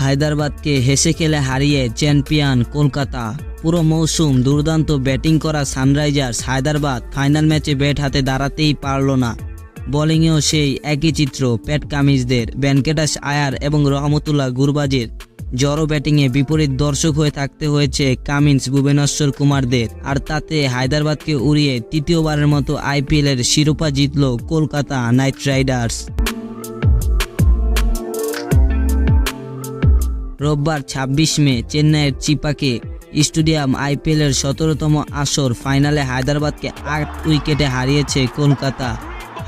হায়দ্রাবাদকে হেসে খেলে হারিয়ে চ্যাম্পিয়ন কলকাতা। পুরো মৌসুম দুর্দান্ত ব্যাটিং করা সানরাইজার্স হায়দ্রাবাদ ফাইনাল ম্যাচে ব্যাট হাতে দাঁড়াতেই পারল না। বোলিংয়েও সেই একই চিত্র প্যাট কামিজদের ভেঙ্কটেশ আয়ার এবং রহমতুল্লাহ গুরবাজের। জড়ো ব্যাটিংয়ে বিপরীত দর্শক হয়ে থাকতে হয়েছে কামিন্স ভুবনেশ্বর কুমারদের, আর তাতে হায়দ্রাবাদকে উড়িয়ে তৃতীয়বারের মতো আইপিএলের শিরোপা জিতল কলকাতা নাইট রাইডার্স। রোববার ছাব্বিশ মে চেন্নাইয়ের চিপাকে স্টেডিয়াম আইপিএলের সতেরোতম আসর ফাইনালে হায়দ্রাবাদকে আট উইকেটে হারিয়েছে কলকাতা।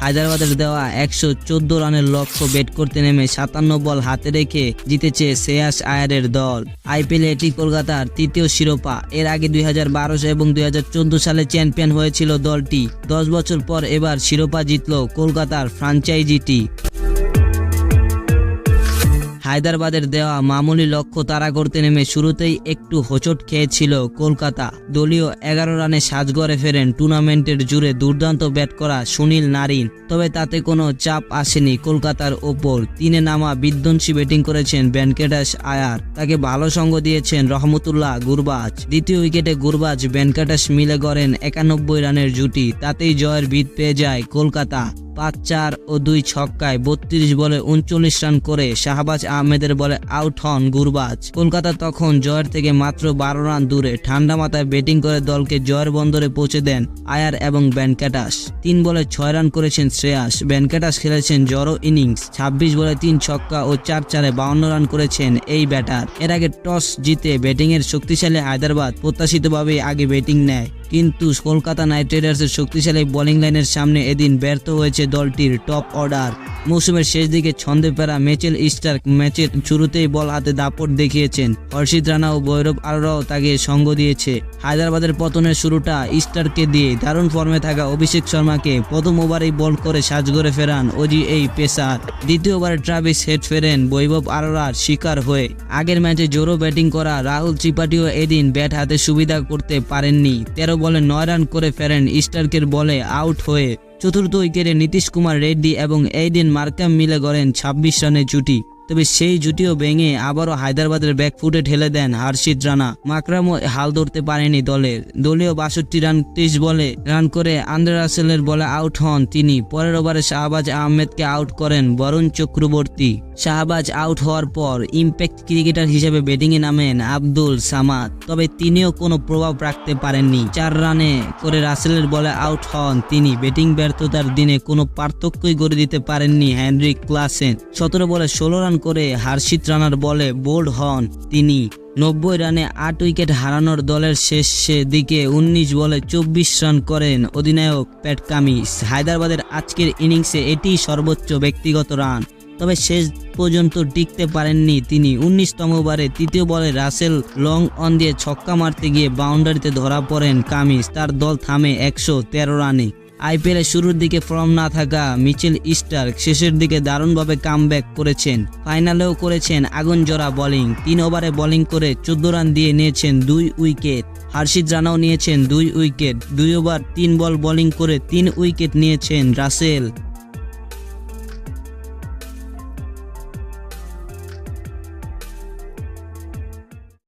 হায়দ্রাবাদের দেওয়া একশো চোদ্দ রানের লক্ষ্য বেট করতে নেমে সাতান্ন বল হাতে রেখে জিতেছে শ্রেয়াস আয়ারের দল। আইপিএলে এটি কলকাতার তৃতীয় শিরোপা। এর আগে দুই হাজার বারো এবং দুই হাজার চোদ্দ সালে চ্যাম্পিয়ন হয়েছিল দলটি। দশ বছর পর এবার শিরোপা জিতল কলকাতার ফ্রাঞ্চাইজিটি। হায়দ্রাবাদের দেওয়া মামুলি লক্ষ্য তারা করতে নেমে শুরুতেই একটু হোঁচট খেয়েছিল কলকাতা। দলীয় এগারো রানে সাজগড়ে ফেরেন টুর্নামেন্টের জুড়ে দুর্দান্ত ব্যাট করা সুনীল নারিন। তবে তাতে কোনো চাপ আসেনি কলকাতার ওপর। তিনে নামা বিধ্বংসী ব্যাটিং করেছেন ভেঙ্কটেশ আয়ার। তাকে ভালো সঙ্গ দিয়েছেন রহমতুল্লাহ গুরবাজ। দ্বিতীয় উইকেটে গুরবাজ ভেঙ্কটেশ মিলে গড়েন একানব্বই রানের জুটি। তাতেই জয়ের ভিত পেয়ে যায় কলকাতা। পাঁচ চার ও দুই ছক্কায় বত্রিশ বলে উনচল্লিশ রান করে শাহবাজ আহমেদের বলে আউট হন গুরবাজ। কলকাতা তখন জয়ের থেকে মাত্র বারো রান দূরে, ঠান্ডা মাথায় ব্যাটিং করে দলকে জয়ের বন্দরে পৌঁছে দেন আয়ার এবং ভেঙ্কটাস তিন বলে ছয় রান করেছেন শ্রেয়াস ভেঙ্কটাস খেলেছেন জড়ো ইনিংস, ছাব্বিশ বলে তিন ছক্কা ও চার চারে বাউন্ন রান করেছেন এই ব্যাটার। এর আগে টস জিতে ব্যাটিংয়ের শক্তিশালী হায়দ্রাবাদ প্রত্যাশিতভাবেই আগে ব্যাটিং নেয়। কিন্তু কলকাতা নাইট রাইডার্সের শক্তিশালী বোলিং লাইনের সামনে এদিন ব্যর্থ হয়েছে দলটির টপ অর্ডার। মৌসুমের শেষ দিকে ছন্দে ফেরা মেচেল স্টার্ক ম্যাচের শুরুতেই বল হাতে দাপট দেখিয়েছেন। হর্ষিত রানা ও ভৈরব আরোরাও তাকে সঙ্গ দিয়েছে। হায়দ্রাবাদের পতনের শুরুটা স্টারকে দিয়ে দারুণ ফর্মে থাকা অভিষেক শর্মাকে প্রথম ওভারেই বল করে সাজগড়ে ফেরান ওজি এই পেসার। দ্বিতীয়বার ট্রাভিস হেড ফেরেন বৈভব আরোরার শিকার হয়ে। আগের ম্যাচে জোরো ব্যাটিং করা রাহুল ত্রিপাঠীও এদিন ব্যাট হাতে সুবিধা করতে পারেননি। তেরো বলে নয় রান করে ফেরেন স্টার্কের বলে আউট হয়ে চতুর্থ উইকেটে নীতিশ কুমার রেড্ডি এবং এই দিন মার্কাম মিলে গড়েন ছাব্বিশ রানের জুটি। তবে সেই জুটিও ভেঙে আবারও হায়দ্রাবাদের ব্যাকফুটে ঠেলে দেন হার্ষিত রানা। মাকরামও হাল ধরতে পারেনি দলের দলীয় বাষট্টি রান, ত্রিশ বলে রান করে আন্দ্রে রাসেলের বলে আউট হন তিনি। পরের ওভারে শাহবাজ আহমেদকে আউট করেন বরুণ চক্রবর্তী। শাহবাজ আউট হওয়ার পর ইম্প্যাক্ট ক্রিকেটার হিসেবে ব্যাটিংয়ে নামেন আব্দুল সামাদ, তবে তিনিও কোনো প্রভাব রাখতে পারেননি। চার রানে করে রাসেলের বলে আউট হন তিনি। ব্যাটিং ব্যর্থতার দিনে কোনো পার্থক্যই গড়ে দিতে পারেননি হেনরিক ক্লাসেন। সতেরো বলে ষোলো রান করে হার্ষিত রানার বলে বোল্ড হন তিনি। নব্বই রানে আট উইকেট হারানোর দলের শেষ দিকে উনিশ বলে চব্বিশ রান করেন অধিনায়ক প্যাট কামিস হায়দ্রাবাদের আজকের ইনিংসে এটিই সর্বোচ্চ ব্যক্তিগত রান। তবে শেষ পর্যন্ত টিকতে পারেননি তিনি। উনিশতম ওভারে তৃতীয় বলে রাসেল লং অন দিয়ে ছক্কা মারতে গিয়ে বাউন্ডারিতে ধরা পড়েন কামিজ। তার দল থামে একশো তেরো রানে। আইপিএলের শুরুর দিকে ফর্ম না থাকা মিচেল স্টার্ক শেষের দিকে দারুণভাবে কামব্যাক করেছেন। ফাইনালেও করেছেন আগুন জোড়া বোলিং। তিন ওভারে বোলিং করে চোদ্দ রান দিয়ে নিয়েছেন দুই উইকেট। হার্ষিদ রানাও নিয়েছেন দুই উইকেট। দুই ওভার তিন বল বোলিং করে তিন উইকেট নিয়েছেন রাসেল।